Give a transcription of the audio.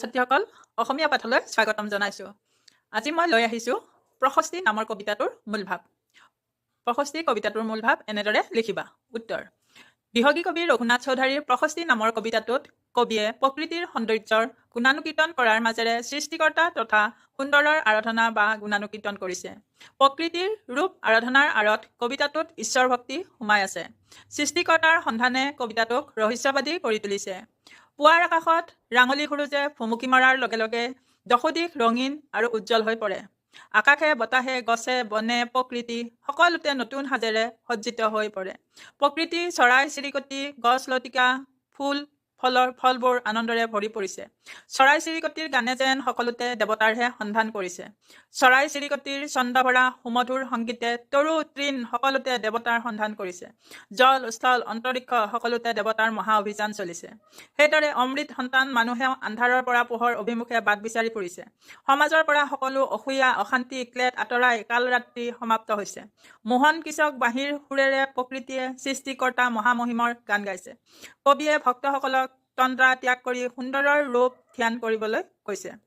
ছাত্ৰীসকল অসমীয়া পাঠলৈ স্বাগতম জনাইছোঁ। আজি মই লৈ আহিছোঁ প্ৰশস্তি নামৰ কবিতাটোৰ মূল ভাৱ প্ৰশস্তি কবিতাটোৰ মূল ভাৱ এনেদৰে লিখিবা। উত্তৰ বিহগী কবি ৰঘুনাথ চৌধাৰীৰ প্ৰশস্তি নামৰ কবিতাটোত কবিয়ে প্ৰকৃতিৰ সৌন্দৰ্যৰ গুণানুকীৰ্তন কৰাৰ মাজেৰে সৃষ্টিকৰ্তা তথা সুন্দৰৰ আৰাধনা বা গুণানুকীৰ্তন কৰিছে। প্ৰকৃতিৰ ৰূপ আৰাধনাৰ আঁৰত কবিতাটোত ঈশ্বৰ ভক্তি সোমাই আছে। সৃষ্টিকৰ্তাৰ সন্ধানে কবিতাটোক ৰহস্যবাদী কৰি তুলিছে। পুৱাৰ আকাশত ৰাঙলী সুৰুজে ভুমুকি মৰাৰ লগে লগে দশোদিশ ৰঙীন আৰু উজ্জ্বল হৈ পৰে। আকাশে বতাহে গছে বনে প্ৰকৃতি সকলোতে নতুন সাজেৰে সজ্জিত হৈ পৰে। প্ৰকৃতি চৰাই চিৰিকটি গছ লতিকা ফুল ফলৰ ফলবোৰ আনন্দৰে ভৰি পৰিছে। চৰাই চিৰিকটিৰ গানে যেন সকলোতে দেৱতাৰহে সন্ধান কৰিছে। চৰাই চিৰিকটিৰ চন্দ্ৰভৰা সুমধুৰ সংগীতে তৰু তৃণ সকলোতে দেৱতাৰ সন্ধান কৰিছে। জল স্থল অন্তৰিক্ষ সকলোতে দেৱতাৰ মহা অভিযান চলিছে। সেইদৰে অমৃত সন্তান মানুহেও আন্ধাৰৰ পৰা পোহৰ অভিমুখে বাট বিচাৰি ফুৰিছে। সমাজৰ পৰা সকলো অসূয়া অশান্তি ক্লেট আঁতৰাই কাল ৰাত্ৰি সমাপ্ত হৈছে। মোহন কৃষক বাঁহীৰ সুৰেৰে প্ৰকৃতিয়ে সৃষ্টিকৰ্তা মহামহিমৰ গান গাইছে। কবিয়ে ভক্তসকলক তন্দ্ৰা ত্যাগ কৰি সুন্দৰৰ ৰূপ ধ্যান কৰিবলৈ কৈছে।